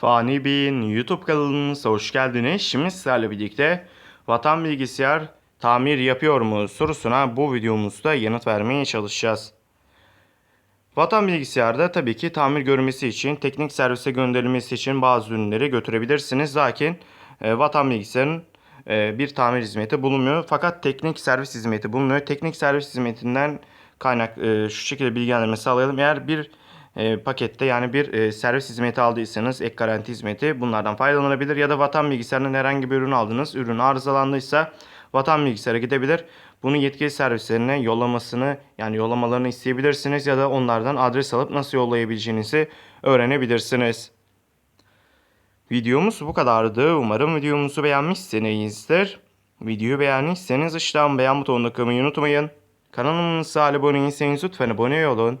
Fani Bey'in YouTube kanalımıza hoş geldiniz. Şimdi sizlerle birlikte vatan bilgisayar tamir yapıyor mu sorusuna bu videomuzda yanıt vermeye çalışacağız. Vatan bilgisayarda tabii ki tamir görmesi için, teknik servise gönderilmesi için bazı ürünleri götürebilirsiniz. Lakin e, vatan bilgisayarın e, bir tamir hizmeti bulunmuyor. Fakat teknik servis hizmeti bulunuyor. Teknik servis hizmetinden kaynak e, şu şekilde bilgilendirme sağlayalım. Eğer bir e, pakette yani bir e, servis hizmeti aldıysanız ek garanti hizmeti bunlardan faydalanabilir. Ya da vatan bilgisayarının herhangi bir ürün aldınız. Ürün arızalandıysa vatan bilgisayara gidebilir. Bunu yetkili servislerine yollamasını yani yollamalarını isteyebilirsiniz ya da onlardan adres alıp nasıl yollayabileceğinizi öğrenebilirsiniz. Videomuz bu kadardı. Umarım videomuzu beğenmişsinizdir. Videoyu beğendiyseniz aşağıdan beğen butonuna kılmayı unutmayın. Kanalımıza abone değilseniz lütfen abone olun.